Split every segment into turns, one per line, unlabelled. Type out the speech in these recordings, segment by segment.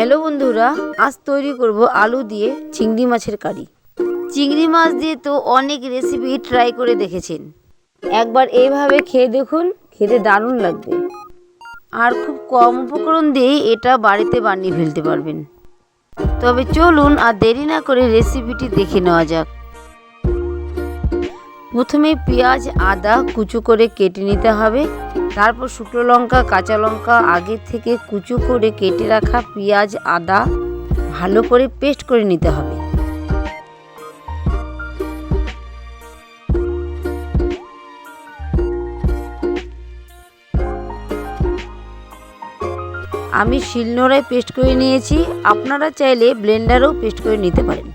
Hello বন্ধুরা, আজ তৈরি করব আলু দিয়ে চিংড়ি মাছের কারি। চিংড়ি মাছ দিয়ে তো অনেক রেসিপি ট্রাই করে দেখেছেন। একবার এইভাবে খেয়ে দেখুন, খেতে দারুণ লাগবে। আর খুব কম উপকরণ দিয়েই এটা বাড়িতে বানিয়ে ফেলতে পারবেন। তবে চলুন আর দেরি না করে রেসিপিটি দেখে নেওয়া যাক। প্রথমে পেঁয়াজ, আদা কুচু করে কেটে নিতে হবে। তারপর শুকনো লঙ্কা, কাঁচা লঙ্কা আগে থেকে কুচু করে কেটে রাখা পেঁয়াজ, আদা ভালো করে পেস্ট করে নিতে হবে। আমি শিলনোড়ায় পেস্ট করে নিয়েছি। আপনারা চাইলে ব্লেন্ডারেও পেস্ট করে নিতে পারেন।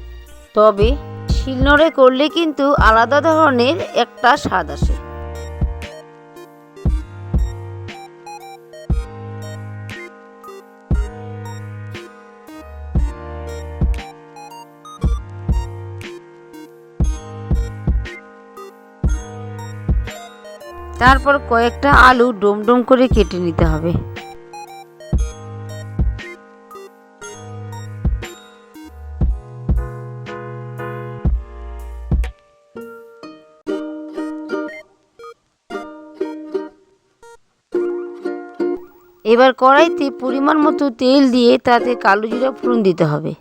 তবে শিলনোড়ায় করলে কিন্তু আলাদা ধরনের একটা স্বাদ আসে। তারপর কয়েকটা আলু ডোম ডোম করে কেটে নিতে হবে। এবার কড়াইতে পরিমাণ মতো তেল দিয়ে তাতে কালো জিরা ফোড়ন দিতে হবে।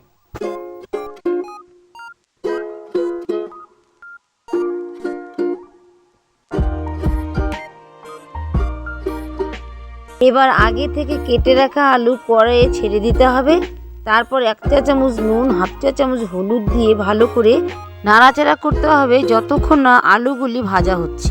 এবার আগে থেকে কেটে রাখা আলু কড়াইয়ে ছেড়ে দিতে হবে। তারপর এক চা চামচ নুন, হাফ চা চামচ হলুদ দিয়ে ভালো করে নাড়াচাড়া করতে হবে যতক্ষণ না আলুগুলি ভাজা হচ্ছে।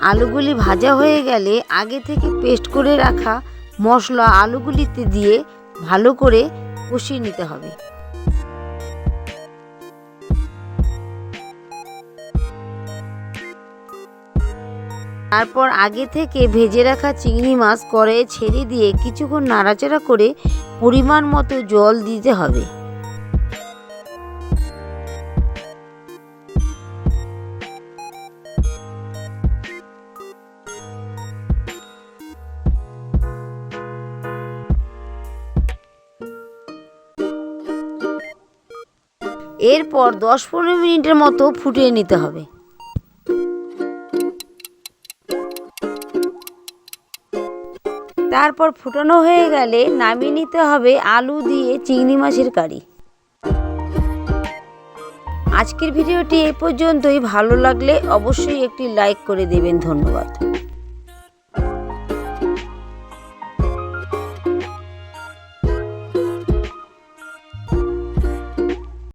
আলুগুলি ভাজা হয়ে গেলে আগে থেকে পেস্ট করে রাখা মশলা আলুগুলিতে দিয়ে ভালো করে কষিয়ে নিতে হবে। তারপর আগে থেকে ভেজে রাখা চিংড়ি মাছ কড়াইয়ে ছেড়ে দিয়ে কিছুক্ষণ নাড়াচাড়া করে পরিমাণ মতো জল দিতে হবে। এরপর দশ পনেরো মিনিটের মতো ফুটিয়ে নিতে হবে। তারপর ফুটানো হয়ে গেলে নামিয়ে নিতে হবে আলু দিয়ে চিংড়ি মাছের কারি। আজকের ভিডিওটি এ পর্যন্তই। ভালো লাগলে অবশ্যই একটি লাইক করে দেবেন। ধন্যবাদ।